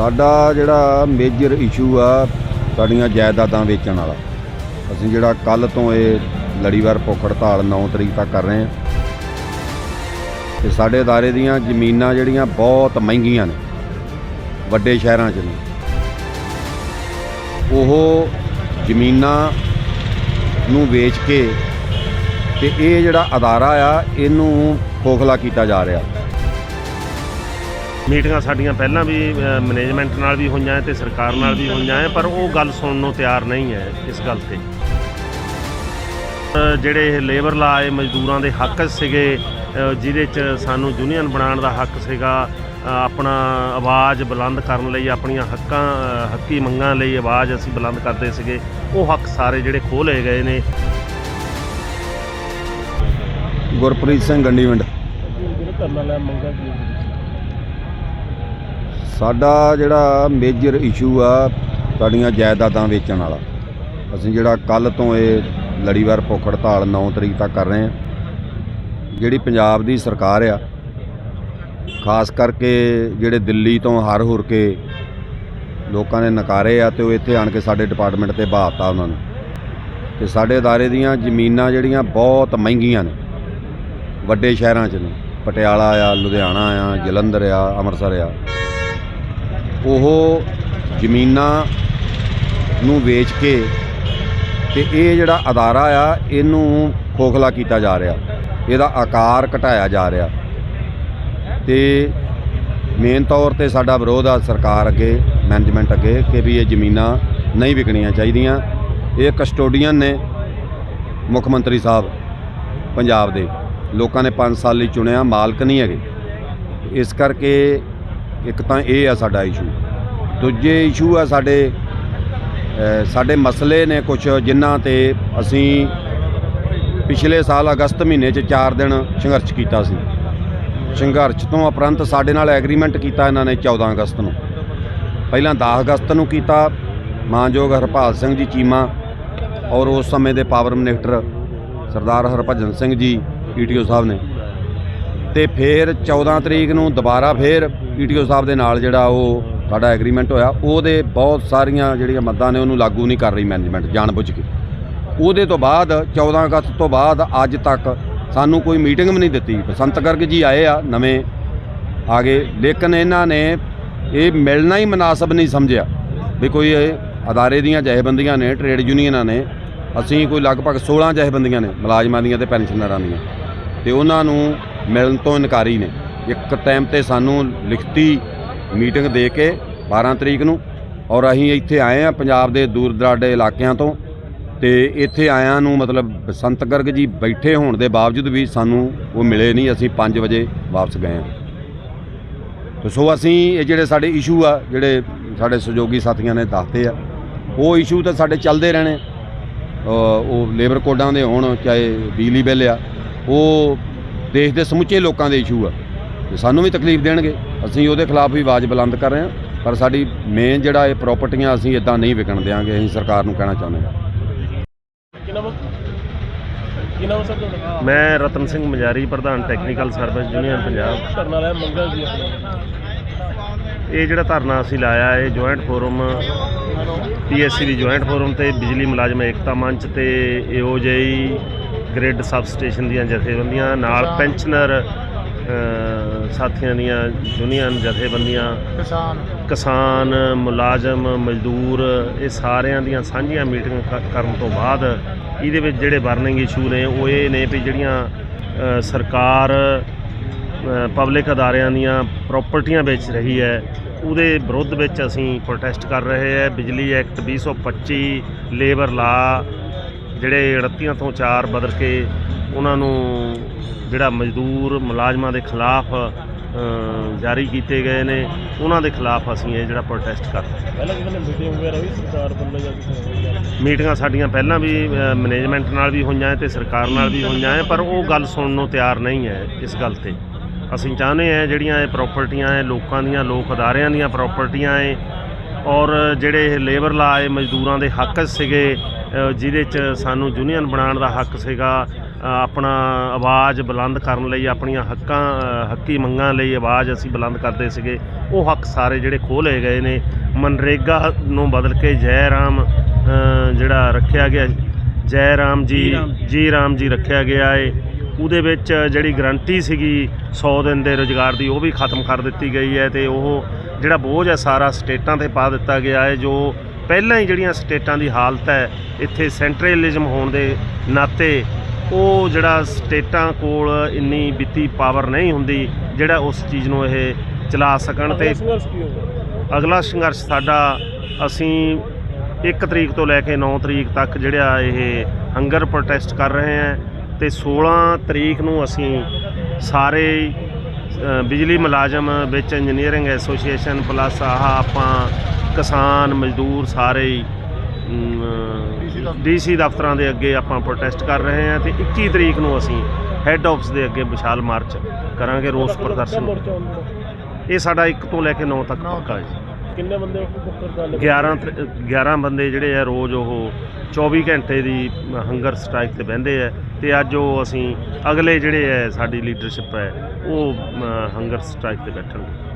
ਸਾਡਾ ਜਿਹੜਾ major issue ਆ ਸਾਡੀਆਂ ਜਾਇਦਾਦਾਂ ਵੇਚਣ ਵਾਲਾ। ਅਸੀਂ ਜਿਹੜਾ ਕੱਲ ਤੋਂ ਇਹ ਲੜੀਵਾਰ ਭੁੱਖ ਹੜਤਾਲ 9 ਤਰੀਕ ਤੱਕ ਕਰ ਰਹੇ ਹਾਂ। ਤੇ ਸਾਡੇ ਅਦਾਰੇ ਦੀਆਂ ਜ਼ਮੀਨਾਂ ਜਿਹੜੀਆਂ ਬਹੁਤ ਮਹਿੰਗੀਆਂ ਨੇ, ਵੱਡੇ ਸ਼ਹਿਰਾਂ 'ਚ ਨੇ। ਉਹ ਜ਼ਮੀਨਾਂ ਨੂੰ ਵੇਚ ਕੇ ਤੇ ਇਹ ਜਿਹੜਾ ਅਦਾਰਾ ਆ, ਇਹਨੂੰ ਖੋਖਲਾ ਕੀਤਾ ਜਾ ਰਿਹਾ। ਮੀਟਿੰਗਾਂ ਸਾਡੀਆਂ ਪਹਿਲਾਂ ਵੀ ਮੈਨੇਜਮੈਂਟ ਨਾਲ ਵੀ ਹੋਈਆਂ ਹੈ ਤੇ ਸਰਕਾਰ ਨਾਲ ਵੀ ਹੋਈਆਂ ਹੈ ਪਰ ਉਹ ਗੱਲ ਸੁਣਨ ਨੂੰ ਤਿਆਰ ਨਹੀਂ ਹੈ ਇਸ ਗੱਲ ਤੇ। ਜਿਹੜੇ ਇਹ ਲੇਬਰ ਲਾਏ ਮਜ਼ਦੂਰਾਂ ਦੇ ਹੱਕ ਸੀਗੇ ਜਿਹਦੇ 'ਚ ਸਾਨੂੰ ਯੂਨੀਅਨ ਬਣਾਉਣ ਦਾ ਹੱਕ ਸੀਗਾ ਆਪਣਾ ਆਵਾਜ਼ ਬੁਲੰਦ ਕਰਨ ਲਈ ਆਪਣੀਆਂ ਹੱਕਾਂ ਹੱਕੀ ਮੰਗਾਂ ਲਈ ਆਵਾਜ਼ ਅਸੀਂ ਬੁਲੰਦ ਕਰਦੇ ਸੀਗੇ ਉਹ ਹੱਕ ਸਾਰੇ ਜਿਹੜੇ ਖੋਹ ਲਏ ਗਏ ਨੇ। ਗੁਰਪ੍ਰੀਤ ਸਿੰਘ ਗੰਡੀਵਿੰਡ। ਸਾਡਾ ਜਿਹੜਾ ਮੇਜਰ ਇਸ਼ੂ ਆ ਸਾਡੀਆਂ ਜਾਇਦਾਦਾਂ ਵੇਚਣ ਵਾਲਾ। ਅਸੀਂ ਜਿਹੜਾ ਕੱਲ ਤੋਂ ਇਹ ਲੜੀਵਾਰ ਭੁੱਖ ਹੜਤਾਲ 9 ਤਰੀਕ ਤੱਕ ਕਰ ਰਹੇ ਹਾਂ। ਜਿਹੜੀ ਪੰਜਾਬ ਦੀ ਸਰਕਾਰ ਆ, ਖਾਸ ਕਰਕੇ ਜਿਹੜੇ ਦਿੱਲੀ ਤੋਂ ਹਰ ਹੁਰ ਕੇ ਲੋਕਾਂ ਨੇ ਨਕਾਰੇ ਆ ਤੇ ਉਹ ਇੱਥੇ ਆਣ ਕੇ ਸਾਡੇ ਡਿਪਾਰਟਮੈਂਟ ਤੇ ਬਹਾਤਾ ਉਹਨਾਂ ਨੂੰ। ਤੇ ਸਾਡੇ ਅਦਾਰੇ ਦੀਆਂ ਜ਼ਮੀਨਾਂ ਜਿਹੜੀਆਂ ਬਹੁਤ ਮਹਿੰਗੀਆਂ ਨੇ, ਵੱਡੇ ਸ਼ਹਿਰਾਂ 'ਚ ਨੇ। ਪਟਿਆਲਾ ਆ, ਲੁਧਿਆਣਾ ਆ, ਜਲੰਧਰ ਆ, ਅੰਮ੍ਰਿਤਸਰ ਆ। ਉਹ ਜ਼ਮੀਨਾਂ ਨੂੰ ਵੇਚ ਕੇ ਤੇ ਇਹ ਜਿਹੜਾ ਅਦਾਰਾ ਆ, ਇਹਨੂੰ ਖੋਖਲਾ ਕੀਤਾ ਜਾ ਰਿਹਾ। ਇਹਦਾ ਆਕਾਰ ਘਟਾਇਆ ਜਾ ਰਿਹਾ। ਤੇ ਮੇਨ ਤੌਰ ਤੇ ਸਾਡਾ ਵਿਰੋਧ ਆ ਸਰਕਾਰ ਅੱਗੇ ਮੈਨੇਜਮੈਂਟ ਅੱਗੇ, ਕਿ ਵੀ ਇਹ ਜ਼ਮੀਨਾਂ ਨਹੀਂ ਵਿਕਣੀਆਂ ਚਾਹੀਦੀਆਂ। ਇਹ ਕਸਟੋਡੀਅਨ ਨੇ ਮੁੱਖ ਮੰਤਰੀ ਸਾਹਿਬ ਪੰਜਾਬ ਦੇ। ਲੋਕਾਂ ਨੇ 5 ਸਾਲ ਲਈ ਚੁਣਿਆ, ਮਾਲਕ ਨਹੀਂ ਹੈਗੇ। ਇਸ ਕਰਕੇ ਇੱਕ ਤਾਂ ਇਹ ਆ ਸਾਡਾ ਇਸ਼ੂ ਦੂਜੇ ਇਸ਼ੂ ਆ ਸਾਡੇ ਸਾਡੇ ਮਸਲੇ ਨੇ ਕੁਝ ਜਿਨ੍ਹਾਂ ਤੇ ਅਸੀਂ ਪਿਛਲੇ ਸਾਲ ਅਗਸਤ ਮਹੀਨੇ 'ਚ 4 ਦਿਨ ਸੰਘਰਸ਼ ਕੀਤਾ ਸੀ। ਸੰਘਰਸ਼ ਤੋਂ ਉਪਰੰਤ ਸਾਡੇ ਨਾਲ ਐਗਰੀਮੈਂਟ ਕੀਤਾ ਇਹਨਾਂ ਨੇ 14 ਅਗਸਤ ਨੂੰ। ਪਹਿਲਾਂ 10 ਅਗਸਤ ਨੂੰ ਕੀਤਾ, ਮਾਨਯੋਗ ਹਰਪਾਲ ਸਿੰਘ ਜੀ ਚੀਮਾ ਔਰ ਉਸ ਸਮੇਂ ਦੇ power minister Sardar Harbhajan Singh ji E T O Sahib ਨੇ। ਤੇ ਫਿਰ 14 ਤਰੀਕ ਨੂੰ ਦੁਬਾਰਾ ਫਿਰ ਪੀਟੀਓ ਸਾਹਿਬ ਦੇ ਨਾਲ ਜਿਹੜਾ ਉਹ ਸਾਡਾ ਐਗਰੀਮੈਂਟ ਹੋਇਆ, ਉਹਦੇ ਬਹੁਤ ਸਾਰੀਆਂ ਜਿਹੜੀਆਂ ਮੱਦਾਂ ਨੇ ਉਹਨੂੰ ਲਾਗੂ ਨਹੀਂ ਕਰ ਰਹੀ ਮੈਨੇਜਮੈਂਟ ਜਾਣ ਬੁੱਝ ਕੇ। ਉਹਦੇ ਤੋਂ ਬਾਅਦ 14 ਅਗਸਤ ਤੋਂ ਬਾਅਦ, ਅੱਜ ਤੱਕ ਸਾਨੂੰ ਕੋਈ ਮੀਟਿੰਗ ਵੀ ਨਹੀਂ ਦਿੱਤੀ। ਬਸੰਤ ਗਰਗ ਜੀ ਆਏ ਆ, ਨਵੇਂ ਆ ਗਏ। ਲੇਕਿਨ ਇਹਨਾਂ ਨੇ ਇਹ ਮਿਲਣਾ ਹੀ ਮناسب ਨਹੀਂ ਸਮਝਿਆ ਵੀ ਕੋਈ ਇਹ ਅਦਾਰੇ ਦੀਆਂ ਜਥੇਬੰਦੀਆਂ ਨੇ ਟ੍ਰੇਡ ਯੂਨੀਅਨਾਂ ਨੇ, ਅਸੀਂ ਕੋਈ ਲਗਭਗ 16 ਜਥੇਬੰਦੀਆਂ ਨੇ, ਮੁਲਾਜ਼ਮਾਂ ਦੀਆਂ ਤੇ ਪੈਨਸ਼ਨਰਾਂ ਦੀਆਂ। ਤੇ ਉਹਨਾਂ ਨੂੰ ਮਿਲਣ ਤੋਂ ਇਨਕਾਰੀ ਨੇ। ਇੱਕ ਟਾਈਮ ਤੇ ਸਾਨੂੰ ਲਿਖਤੀ ਮੀਟਿੰਗ ਦੇ ਕੇ 12 ਤਰੀਕ ਨੂੰ ਔਰ ਅਸੀਂ ਇੱਥੇ ਆਏ ਆ ਪੰਜਾਬ ਦੇ ਦੂਰ ਦਰਾਡੇ ਇਲਾਕਿਆਂ ਤੋਂ ਤੇ ਇੱਥੇ ਆਇਆਂ ਨੂੰ ਮਤਲਬ ਬਸੰਤ ਗਰਗ ਜੀ ਬੈਠੇ ਹੋਣ ਦੇ ਬਾਵਜੂਦ ਵੀ ਸਾਨੂੰ ਉਹ ਮਿਲੇ ਨਹੀਂ, ਅਸੀਂ 5 ਵਜੇ ਵਾਪਸ ਗਏ ਆ ਤੇ ਸੋ ਅਸੀਂ ਇਹ ਜਿਹੜੇ ਸਾਡੇ ਇਸ਼ੂ ਆ, ਜਿਹੜੇ ਸਾਡੇ ਸਹਿਯੋਗੀ ਸਾਥੀਆਂ ਨੇ ਦੱਸਦੇ ਆ, ਉਹ ਇਸ਼ੂ ਤਾਂ ਸਾਡੇ ਚੱਲਦੇ ਰਹਿਣੇ। ਉਹ ਲੇਬਰ ਕੋਡਾਂ ਦੇ ਹੋਣ, ਚਾਹੇ ਬਿਜਲੀ ਬਿੱਲ ਆ, ਉਹ ਦੇਸ਼ ਦੇ ਸਮੁੱਚੇ ਲੋਕਾਂ ਦੇ ਇਸ਼ੂ ਆ। ਤੇ ਸਾਨੂੰ ਵੀ ਤਕਲੀਫ ਦੇਣਗੇ। ਅਸੀਂ ਉਹਦੇ ਖਿਲਾਫ ਵੀ ਆਵਾਜ਼ ਬੁਲੰਦ ਕਰ ਰਹੇ ਹਾਂ। ਪਰ ਸਾਡੀ ਮੇਨ ਜਿਹੜਾ ਇਹ ਪ੍ਰਾਪਰਟੀਆਂ ਅਸੀਂ ਇਦਾਂ ਨਹੀਂ ਵਿਕਣ ਦਿਆਂਗੇ ਅਸੀਂ ਸਰਕਾਰ ਨੂੰ ਕਹਿਣਾ ਚਾਹੁੰਦੇ ਹਾਂ। ਮੈਂ ਰਤਨ ਸਿੰਘ ਮਜਾਰੀ ਪ੍ਰਧਾਨ ਟੈਕਨੀਕਲ ਸਰਵਿਸ ਯੂਨੀਅਨ ਪੰਜਾਬ। ਧਰਨਾ ਲਾਇਆ ਮੰਗਾ ਜੀ ਆਪਣਾ ਇਹ ਜਿਹੜਾ ਧਰਨਾ ਅਸੀਂ ਲਾਇਆ ਇਹ joint forum P S C ਦੀ ਜੁਆਇੰਟ ਫੋਰਮ ਤੇ ਬਿਜਲੀ ਮੁਲਾਜ਼ਮ ਏਕਤਾ ਮੰਚ ਤੇ ਏਓਜੇਈ ਗ੍ਰਿਡ ਸਬ ਸਟੇਸ਼ਨ ਦੀਆਂ ਜਥੇਬੰਦੀਆਂ ਨਾਲ ਪੈਨਸ਼ਨਰ ਸਾਥੀਆਂ ਦੀਆਂ ਯੂਨੀਅਨ ਜਥੇਬੰਦੀਆਂ ਕਿਸਾਨ। ਕਿਸਾਨ ਮੁਲਾਜ਼ਮ ਮਜ਼ਦੂਰ ਇਹ ਸਾਰਿਆਂ ਦੀਆਂ ਸਾਂਝੀਆਂ ਮੀਟਿੰਗ ਕਰਨ ਤੋਂ ਬਾਅਦ ਇਹਦੇ ਵਿੱਚ ਜਿਹੜੇ ਬਰਨਿੰਗ ਇਸ਼ੂ ਨੇ ਉਹ ਇਹ ਨੇ ਵੀ ਜਿਹੜੀਆਂ ਸਰਕਾਰ ਪਬਲਿਕ ਅਦਾਰਿਆਂ ਦੀਆਂ ਪ੍ਰਾਪਰਟੀਆਂ ਵੇਚ ਰਹੀ ਹੈ ਉਹਦੇ ਵਿਰੁੱਧ ਵਿੱਚ ਅਸੀਂ ਪ੍ਰੋਟੈਸਟ ਕਰ ਰਹੇ ਹਾਂ ਬਿਜਲੀ ਐਕਟ 2025 ਲੇਬਰ ਲਾ ਜਿਹੜੇ 38 ਤੋਂ 4 ਬਦਲ ਕੇ ਉਹਨਾਂ ਨੂੰ ਜਿਹੜਾ ਮਜ਼ਦੂਰ ਮੁਲਾਜ਼ਮਾਂ ਦੇ ਖਿਲਾਫ ਜਾਰੀ ਕੀਤੇ ਗਏ ਨੇ ਉਹਨਾਂ ਦੇ ਖਿਲਾਫ ਅਸੀਂ ਇਹ ਜਿਹੜਾ ਪ੍ਰੋਟੈਸਟ ਕਰ ਰਹੇ ਹਾਂ ਪਹਿਲਾਂ ਮੀਟਿੰਗ ਵਗੈਰਾ ਵੀ ਸਰਕਾਰ ਵੱਲੋਂ ਜਾਂ ਕਿਸੇ ਹੋਰ ਵੱਲੋਂ? ਮੀਟਿੰਗਾਂ ਸਾਡੀਆਂ ਪਹਿਲਾਂ ਵੀ ਮੈਨੇਜਮੈਂਟ ਨਾਲ ਵੀ ਹੋਈਆਂ ਤੇ ਸਰਕਾਰ ਨਾਲ ਵੀ ਹੋਈਆਂ ਪਰ ਉਹ ਗੱਲ ਸੁਣਨ ਨੂੰ ਤਿਆਰ ਨਹੀਂ ਹੈ ਇਸ ਗੱਲ ਤੇ ਅਸੀਂ ਚਾਹੁੰਦੇ ਹਾਂ ਜਿਹੜੀਆਂ ਇਹ ਪ੍ਰਾਪਰਟੀਆਂ ਹੈ ਲੋਕਾਂ ਦੀਆਂ ਲੋਕ ਅਦਾਰਿਆਂ ਦੀਆਂ ਪ੍ਰਾਪਰਟੀਆਂ ਹੈ ਔਰ ਜਿਹੜੇ ਇਹ ਲੇਬਰ ਲਾਏ ਮਜ਼ਦੂਰਾਂ ਦੇ ਹੱਕ ਸੀਗੇ ਜਿਹਦੇ 'ਚ ਸਾਨੂੰ ਯੂਨੀਅਨ ਬਣਾਉਣ ਦਾ ਹੱਕ ਸੀਗਾ ਆਪਣਾ ਆਵਾਜ਼ ਬੁਲੰਦ ਕਰਨ ਲਈ ਆਪਣੀਆਂ ਹੱਕਾਂ ਹੱਕੀ ਮੰਗਾਂ ਲਈ ਆਵਾਜ਼ ਅਸੀਂ ਬੁਲੰਦ ਕਰਦੇ ਸੀਗੇ। ਉਹ ਹੱਕ ਸਾਰੇ ਜਿਹੜੇ ਖੋਹ ਲਏ ਗਏ ਨੇ। ਮਨਰੇਗਾ ਨੂੰ ਬਦਲ ਕੇ ਜੈ ਰਾਮ ਜਿਹੜਾ ਰੱਖਿਆ ਗਿਆ ਜੈ ਰਾਮ ਜੀ ਜੀ। ਰਾਮ ਜੀ ਰੱਖਿਆ ਗਿਆ ਏ। ਉਹਦੇ ਵਿੱਚ ਜਿਹੜੀ ਗਰੰਟੀ ਸੀਗੀ 100 ਦਿਨ ਦੇ ਰੁਜ਼ਗਾਰ ਦੀ ਉਹ ਵੀ ਖਤਮ ਕਰ ਦਿੱਤੀ ਗਈ ਹੈ ਤੇ ਉਹ ਜਿਹੜਾ ਬੋਝ ਹੈ ਸਾਰਾ ਸਟੇਟਾਂ ਤੇ ਪਾ ਦਿੱਤਾ ਗਿਆ ਹੈ ਜੋ ਪਹਿਲਾਂ ਹੀ ਜਿਹੜੀਆਂ ਸਟੇਟਾਂ ਦੀ ਹਾਲਤ ਹੈ ਇੱਥੇ ਸੈਂਟਰਲਿਜ਼ਮ ਹੋਣ ਦੇ ਨਾਤੇ ਉਹ ਜਿਹੜਾ ਸਟੇਟਾਂ ਕੋਲ ਇੰਨੀ ਵਿੱਤੀ ਪਾਵਰ ਨਹੀਂ ਹੁੰਦੀ ਜਿਹੜਾ ਉਸ ਚੀਜ਼ ਨੂੰ ਇਹ ਚਲਾ ਸਕਣ ਤੇ ਅਗਲਾ ਸੰਘਰਸ਼ ਸਾਡਾ ਅਸੀਂ 1 ਤਰੀਕ ਤੋਂ ਲੈ ਕੇ 9 ਤਰੀਕ ਤੱਕ ਜਿਹੜਾ ਇਹ ਹੰਗਰ ਪ੍ਰੋਟੈਸਟ ਕਰ ਰਹੇ ਹਾਂ ਤੇ 16 ਤਰੀਕ ਨੂੰ ਅਸੀਂ ਸਾਰੇ ਬਿਜਲੀ ਮੁਲਾਜ਼ਮ ਵਿੱਚ ਇੰਜੀਨੀਅਰਿੰਗ ਐਸੋਸੀਏਸ਼ਨ ਪਲੱਸ ਆਹ ਆਪਾਂ ਕਿਸਾਨ ਮਜ਼ਦੂਰ ਸਾਰੇ ਹੀ ਡੀਸੀ ਦਫ਼ਤਰਾਂ। ਦੇ ਅੱਗੇ ਆਪਾਂ ਪ੍ਰੋਟੈਸਟ ਕਰ ਰਹੇ ਹਾਂ ਤੇ 21 ਤਰੀਕ ਨੂੰ ਅਸੀਂ ਹੈੱਡ ਆਫਿਸ ਦੇ ਅੱਗੇ ਵਿਸ਼ਾਲ ਮਾਰਚ ਕਰਾਂਗੇ ਰੋਸ ਪ੍ਰਦਰਸ਼ਨ। ਇਹ ਸਾਡਾ 1 ਤੋਂ ਲੈ ਕੇ 9 ਤੱਕ ਪੱਕਾ ਹੈ ਕਿੰਨੇ ਬੰਦੇ ਬੁੱਕ ਕਰ 11 ਤਰ- 11 ਬੰਦੇ ਜਿਹੜੇ ਆ ਰੋਜ਼ ਉਹ 24 ਘੰਟੇ ਦੀ ਹੰਗਰ ਸਟ੍ਰਾਈਕ ਤੇ ਬਹਿੰਦੇ ਆ ਤੇ ਅੱਜ ਉਹ ਅਸੀਂ ਅਗਲੇ ਜਿਹੜੇ ਹੈ ਸਾਡੀ ਲੀਡਰਸ਼ਿਪ ਹੈ ਉਹ ਹੰਗਰ ਸਟ੍ਰਾਈਕ ਤੇ ਬੈਠਣਗੇ।